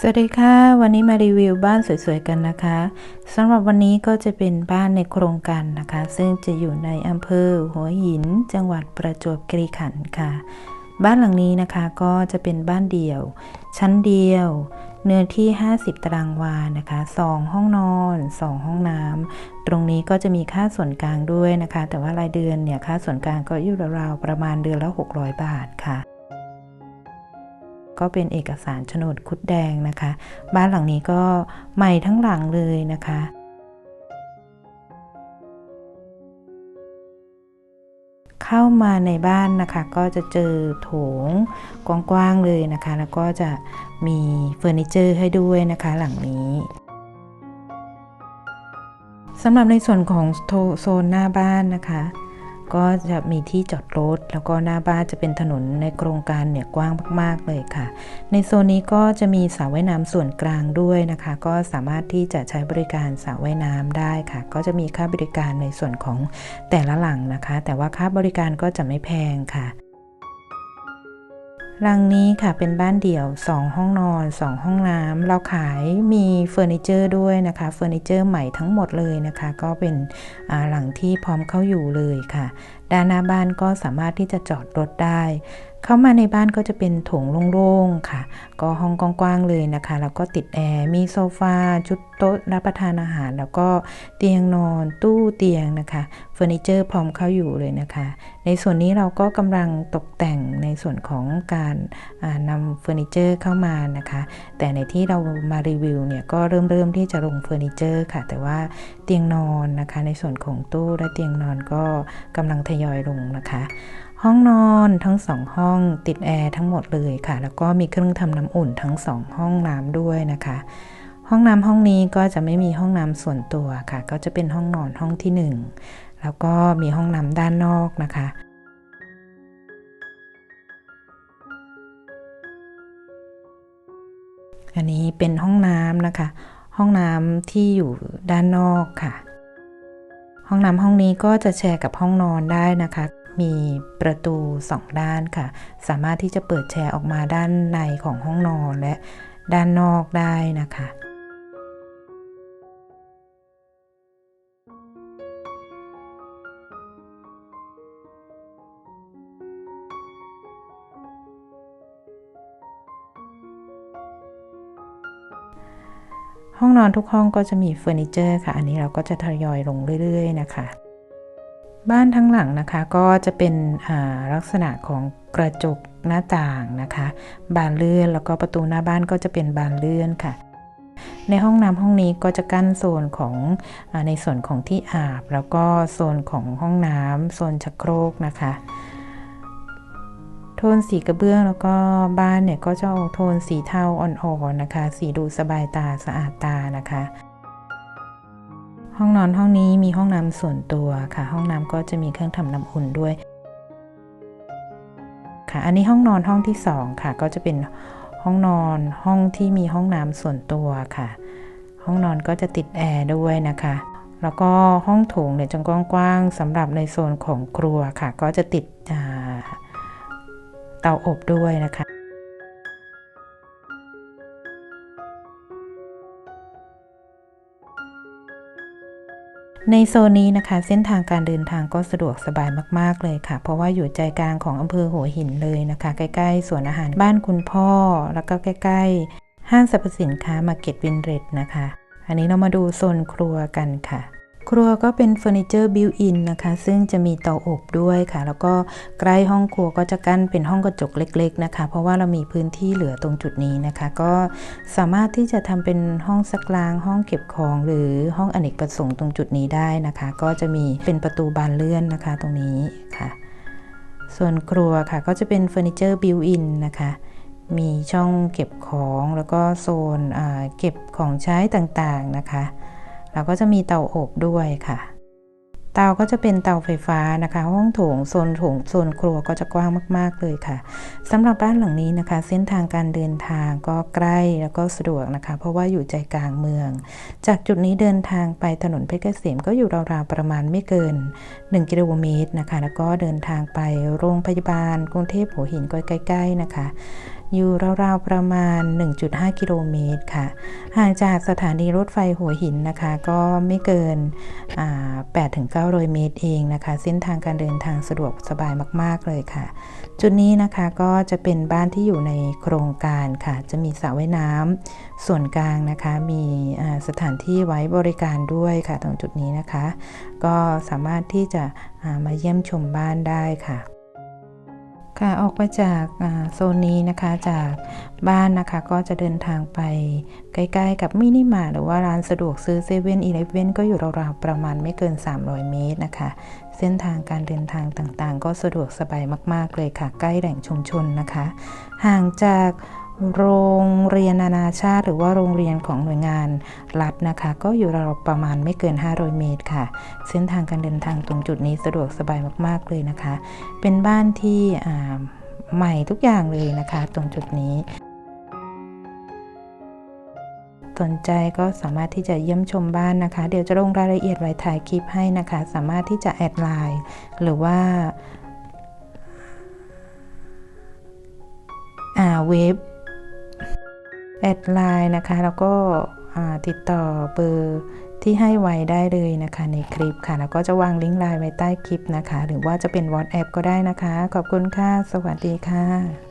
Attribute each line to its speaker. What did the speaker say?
Speaker 1: สวัสดีค่ะ วันนี้มารีวิวบ้านสวยๆกันนะคะสำหรับวันนี้ก็จะเป็นบ้านในโครงการนะคะ ซึ่งจะอยู่ในอำเภอหัวหิน จังหวัดประจวบคีรีขันธ์ค่ะ บ้านหลังนี้นะคะก็จะเป็นบ้านเดี่ยว ชั้นเดียว เนื้อที่ 50 ตารางวานะคะ 2 ห้องนอน 2 ห้องน้ำตรงนี้ก็จะมีค่าส่วนกลางด้วยนะคะ แต่ว่ารายเดือนเนี่ยค่าส่วนกลางก็อยู่ราวๆประมาณเดือนละ 600 บาทค่ะ ก็เป็นเอกสารโฉนดคุดแดงนะคะ บ้านหลังนี้ก็ใหม่ทั้งหลังเลยนะคะเข้ามาในบ้านนะคะก็จะเจอโถงกว้างๆเลยนะคะ แล้วก็จะมีเฟอร์นิเจอร์ให้ด้วยนะคะหลังนี้สำหรับในส่วนของโซนหน้าบ้านนะคะ ก็จะมีที่จอดรถ แล้วก็หน้าบ้านจะเป็นถนนในโครงการเนี่ยกว้างมาก ๆ เลยค่ะ ในโซนนี้ก็จะมีสระว่ายน้ำส่วนกลางด้วยนะคะ ก็สามารถที่จะใช้บริการสระว่ายน้ำได้ค่ะ ก็จะมีค่าบริการในส่วนของแต่ละหลังนะคะ แต่ว่าค่าบริการก็จะไม่แพงค่ะ หลังนี้ค่ะเป็นบ้านเดี่ยว 2 ห้องนอน 2 ห้องน้ำเราขายมีเฟอร์นิเจอร์ด้วยนะคะเฟอร์นิเจอร์ใหม่ทั้งหมดเลยนะคะ ก็เป็นหลังที่พร้อมเข้าอยู่เลยค่ะ ด้านหน้าบ้านก็สามารถที่จะจอดรถได้ เข้ามาในบ้านก็จะเป็นโถงโล่งๆค่ะ ก็ห้องกว้างๆเลยนะคะ แล้วก็ติดแอร์ มีโซฟา ชุดโต๊ะรับประทานอาหาร แล้วก็เตียงนอน ตู้เตียงนะคะเฟอร์นิเจอร์พร้อมเข้าอยู่เลยนะคะ ในส่วนนี้เราก็กำลังตกแต่งในส่วนของการนำเฟอร์นิเจอร์เข้ามานะคะ แต่ในที่เรามารีวิวเนี่ยก็เริ่มเริ่มที่จะลงเฟอร์นิเจอร์ค่ะ แต่ว่าเตียงนอนนะคะ ในส่วนของตู้และเตียงนอนก็กำลังทยอยลงนะคะ ห้องนอนทั้งสองห้องติดแอร์ทั้งหมดเลยค่ะ แล้วก็มีเครื่องทำน้ำอุ่นทั้งสองห้องน้ำด้วยนะคะ ห้องน้ำห้องนี้ก็จะไม่มีห้องน้ำส่วนตัวค่ะ ก็จะเป็นห้องนอนห้องที่1แล้วก็มีห้องน้ำด้านนอกนะคะอันนี้เป็นห้องน้ำนะคะ ห้องน้ำที่อยู่ด้านนอกค่ะ ห้องน้ำห้องนี้ก็จะแชร์กับห้องนอนได้นะคะ มีประตูสองด้านค่ะ สามารถที่จะเปิดแชร์ออกมาด้านในของห้องนอนและด้านนอกได้นะคะ ห้องนอนทุกห้องก็จะมีเฟอร์นิเจอร์ค่ะ อันนี้เราก็จะทยอยลงเรื่อย ๆ นะคะ บ้านทั้งหลังนะคะก็จะเป็นลักษณะของกระจกหน้าต่างนะคะ บานเลื่อนแล้วก็ประตูหน้าบ้านก็จะเป็นบานเลื่อนค่ะ ในห้องน้ำห้องนี้ก็จะกั้นโซนของอในส่วนของที่อาบ แล้วก็โซนของห้องน้ำโซนชักโครกนะคะ โทนสีกระเบื้องแล้วก็บ้านเนี่ยก็จะออกโทนสีเทาอ่อนๆนะคะ สีดูสบายตาสะอาดตานะคะ ห้องนอนห้องนี้มีห้องน้ำส่วนตัวค่ะ ห้องน้ำก็จะมีเครื่องทำน้ำอุ่นด้วย ค่ะ อันนี้ห้องนอนห้องที่2ค่ะ ก็จะเป็นห้องนอนห้องที่มีห้องน้ำส่วนตัวค่ะ ห้องนอนก็จะติดแอร์ด้วยนะคะ แล้วก็ห้องโถงเนี่ยจะกว้างๆสำหรับในโซนของครัวค่ะ ก็จะติดเตาอบด้วยนะคะ ในโซนนี้นะคะ เส้นทางการเดินทางก็สะดวกสบายมาก ๆ เลยค่ะ เพราะว่าอยู่ใจกลางของอำเภอหัวหินเลยนะคะ ใกล้ๆสวนอาหารบ้านคุณพ่อ แล้วก็ใกล้ ๆ ห้างสรรพสินค้ามาเก็ตวินเรดนะคะ อันนี้เรามาดูโซนครัวกันค่ะ ครัวก็เป็นเฟอร์นิเจอร์บิวอินนะคะ ซึ่งจะมีเตาอบด้วยค่ะ แล้วก็ใกล้ห้องครัวก็จะกั้นเป็นห้องกระจกเล็ก ๆ นะคะ เพราะว่าเรามีพื้นที่เหลือตรงจุดนี้นะคะ ก็สามารถที่จะทำเป็นห้องสักล้าง ห้องเก็บของ หรือห้องอเนกประสงค์ตรงจุดนี้ได้นะคะ ก็จะมีเป็นประตูบานเลื่อนนะคะ ตรงนี้ค่ะ ส่วนครัวค่ะก็จะเป็นเฟอร์นิเจอร์บิวอินนะคะมีช่องเก็บของแล้วก็โซนเก็บของใช้ต่างๆนะคะ เราก็จะมีเตาอบด้วยค่ะ เตาก็จะเป็นเตาไฟฟ้านะคะ ห้องโถงโซนโถงโซนครัวก็จะกว้างมากๆเลยค่ะสำหรับบ้านหลังนี้นะคะ เส้นทางการเดินทางก็ใกล้แล้วก็สะดวกนะคะ เพราะว่าอยู่ใจกลางเมือง จากจุดนี้เดินทางไปถนนเพชรเกษมก็อยู่ราวๆประมาณไม่เกิน 1 กิโลเมตรนะคะ แล้วก็เดินทางไปโรงพยาบาลกรุงเทพหัวหินก็ใกล้ ๆนะคะ อยู่ราวๆประมาณ 1.5 กิโลเมตรค่ะ ห่างจากสถานีรถไฟหัวหินนะคะ ก็ไม่เกิน 8-900 เมตรเองนะคะ เส้นทางการเดินทางสะดวกสบายมาก ๆ เลยค่ะ จุดนี้นะคะก็จะเป็นบ้านที่อยู่ในโครงการค่ะ จะมีสระว่ายน้ำส่วนกลางนะคะ มีสถานที่ไว้บริการด้วยค่ะ ตรงจุดนี้นะคะ ก็สามารถที่จะมาเยี่ยมชมบ้านได้ค่ะ ค่ะออกมาจากโซนนี้นะคะจากบ้านนะคะก็จะเดินทางไปใกล้ๆกับมินิมาร์หรือว่าร้านสะดวกซื้อเซเว่นอีเลฟเว่นก็อยู่ราวๆประมาณไม่เกิน 300 เมตรนะคะ เส้นทางการเดินทางต่างๆ ก็สะดวกสบายมากๆเลยค่ะ ใกล้แหล่งชุมชนนะคะ ห่างจาก โรงเรียนนานาชาติ หรือว่าโรงเรียนของหน่วยงานรัฐนะคะ ก็อยู่ราวประมาณไม่เกิน 500 เมตรค่ะ เส้นทางการเดินทางตรงจุดนี้สะดวกสบายมากๆเลยนะคะ เป็นบ้านที่ใหม่ทุกอย่างเลยนะคะ ตรงจุดนี้สนใจก็สามารถที่จะเยี่ยมชมบ้านนะคะ เดี๋ยวจะลงรายละเอียดไว้ถ่ายคลิปให้นะคะ สามารถที่จะแอดไลน์หรือว่าเว็บ แอดไลน์นะคะ แล้วก็ติดต่อเบอร์ที่ให้ไว้ได้เลยนะคะในคลิปค่ะ แล้วก็จะวางลิงก์ไลน์ไว้ใต้คลิปนะคะ หรือว่าจะเป็น WhatsApp ก็ได้นะคะ ขอบคุณค่ะ สวัสดีค่ะ